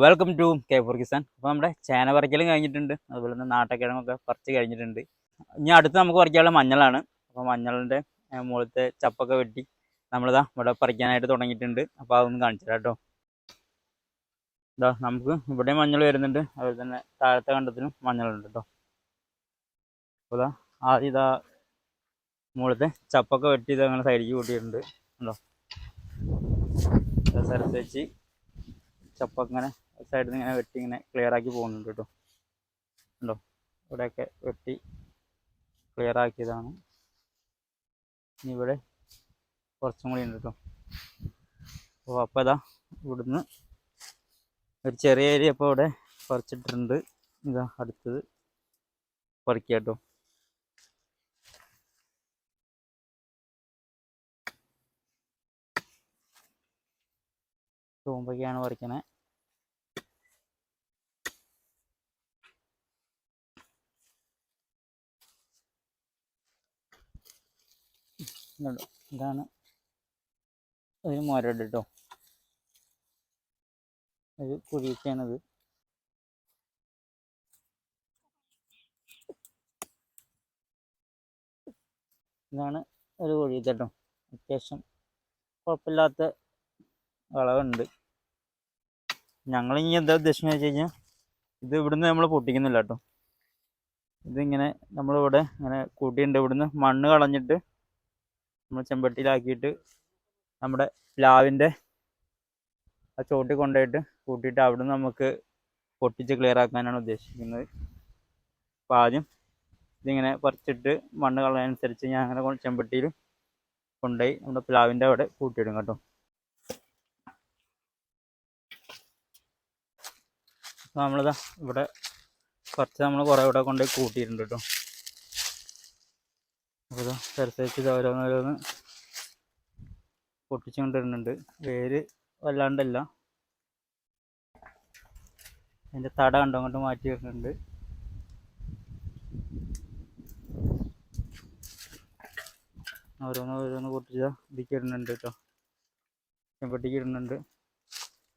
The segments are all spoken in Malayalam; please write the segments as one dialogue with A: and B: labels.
A: Welcome to K four Kisan അപ്പോൾ നമ്മുടെ ചേന പറിക്കലും കഴിഞ്ഞിട്ടുണ്ട്. അതുപോലെ തന്നെ നാട്ടക്കിഴങ്ങൊക്കെ പറിച്ച് കഴിഞ്ഞിട്ടുണ്ട്. ഇനി അടുത്ത് നമുക്ക് പറിക്കാനുള്ള മഞ്ഞളാണ്. അപ്പോൾ മഞ്ഞളിന്റെ മുകളിലത്തെ ചപ്പൊക്കെ വെട്ടി നമ്മളിതാ ഇവിടെ പറിക്കാനായിട്ട് തുടങ്ങിയിട്ടുണ്ട്. അപ്പോൾ അതൊന്ന് കാണിച്ചു കേട്ടോ. ഇതാ നമുക്ക് ഇവിടെ മഞ്ഞൾ വരുന്നുണ്ട്. അതുപോലെ തന്നെ താഴത്തെ കണ്ടത്തിലും മഞ്ഞളുണ്ട് കേട്ടോ. അപ്പോൾ ഇതാ ആദ്യം ഇതാ മുകളിലത്തെ ചപ്പൊക്കെ വെട്ടി ഇത് അങ്ങനെ സൈഡിലേക്ക് കൂട്ടിയിട്ടുണ്ട്. ഉണ്ടോ സ്ഥലത്ത് വെച്ച് ചപ്പങ്ങനെ സൈഡിൽ നിന്ന് ഇങ്ങനെ വെട്ടി ഇങ്ങനെ ക്ലിയർ ആക്കി പോകുന്നുണ്ട് കേട്ടോ ഉണ്ടോ ഇവിടെയൊക്കെ വെട്ടി ക്ലിയർ ആക്കിയതാണ്. ഇനി ഇവിടെ കുറച്ചും കൂടി ഉണ്ട് കേട്ടോ അപ്പോൾ അപ്പോൾ ഇതാ ഇവിടുന്ന് ഒരു ചെറിയ ഏരിയ ഇപ്പോൾ ഇവിടെ പറിച്ചിട്ടുണ്ട്. ഇതാ അടുത്തത് പറിക്കുക കേട്ടോ തൂമ്പൊക്കെയാണ് പറിക്കണേ. ഇതുണ്ട്. ഇതാണ് ഒരു മരട് കേട്ടോ ഒരു കുഴിയൊക്കെയാണിത് ഇതാണ് ഒരു കുഴി കേട്ടോ അത്യാവശ്യം കുഴപ്പമില്ലാത്ത വളവുണ്ട്. ഞങ്ങൾ ഇനി എന്താ ഉദ്ദേശിക്കുന്നത് വെച്ച് കഴിഞ്ഞാൽ ഇത് ഇവിടുന്ന് നമ്മൾ പൊട്ടിക്കുന്നില്ല കേട്ടോ ഇതിങ്ങനെ നമ്മളിവിടെ ഇങ്ങനെ കൂട്ടിയിട്ടുണ്ട് ഇവിടുന്ന് മണ്ണ് കളഞ്ഞിട്ട് നമ്മൾ ചെമ്പട്ടിയിലാക്കിയിട്ട് നമ്മുടെ പ്ലാവിന്റെ ആ ചോട്ടിൽ കൊണ്ടുപോയിട്ട് കൂട്ടിയിട്ട് അവിടുന്ന് നമുക്ക് പൊട്ടിച്ച് ക്ലിയർ ആക്കാനാണ് ഉദ്ദേശിക്കുന്നത്. അപ്പോൾ ആദ്യം ഇതിങ്ങനെ പറിച്ചിട്ട് മണ്ണ് കളയാനനുസരിച്ച് ഞാൻ അങ്ങനെ ചെമ്പട്ടിയിൽ കൊണ്ടുപോയി നമ്മുടെ പ്ലാവിന്റെ അവിടെ കൂട്ടിയിടും കേട്ടോ. നമ്മളിതാ ഇവിടെ കുറച്ച് നമ്മൾ കുറേ ഇവിടെ കൊണ്ടുപോയി കൂട്ടിയിട്ടുണ്ട് കേട്ടോ. അപ്പോൾ ഇതാ ഇത് ഓരോന്നോരോന്ന് പൊട്ടിച്ചുകൊണ്ടിരുന്നുണ്ട്. വേര് വല്ലാണ്ടല്ല. അതിന്റെ തട കണ്ടോ? അങ്ങോട്ട് മാറ്റി വരുന്നുണ്ട് ഓരോന്ന് ഓരോന്ന് പൊട്ടിച്ച ഇതിക്ക് ഇടുന്നുണ്ട് കേട്ടോ. ചെമ്പട്ടിക്ക് ഇടുന്നുണ്ട്.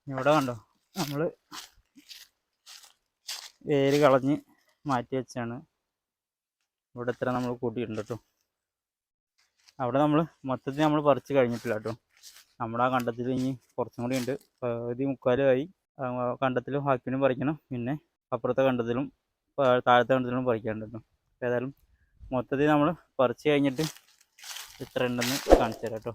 A: ഇവിടെ കണ്ടോ? നമ്മൾ വേര് കളഞ്ഞ് മാറ്റി വെച്ചാണ്. ഇവിടെ ഇത്ര നമ്മൾ കൂട്ടിയിട്ടുണ്ട് കേട്ടോ. അവിടെ നമ്മൾ മൊത്തത്തിൽ നമ്മൾ പറിച്ച് കഴിഞ്ഞിട്ടില്ല കേട്ടോ നമ്മുടെ ആ കണ്ടത്തിൽ ഇനി കുറച്ചും കൂടി ഉണ്ട്. പകുതി മുക്കാലുമായി കണ്ടത്തിലും ഹാക്കിനും പറിക്കണം. പിന്നെ അപ്പുറത്തെ കണ്ടത്തിലും താഴത്തെ കണ്ടത്തിലും പറിക്കാനുണ്ട് ഏതായാലും മൊത്തത്തിൽ നമ്മൾ പറിച്ച് കഴിഞ്ഞിട്ട് ഇത്ര ഉണ്ടെന്ന് കാണിച്ചു തരാം കേട്ടോ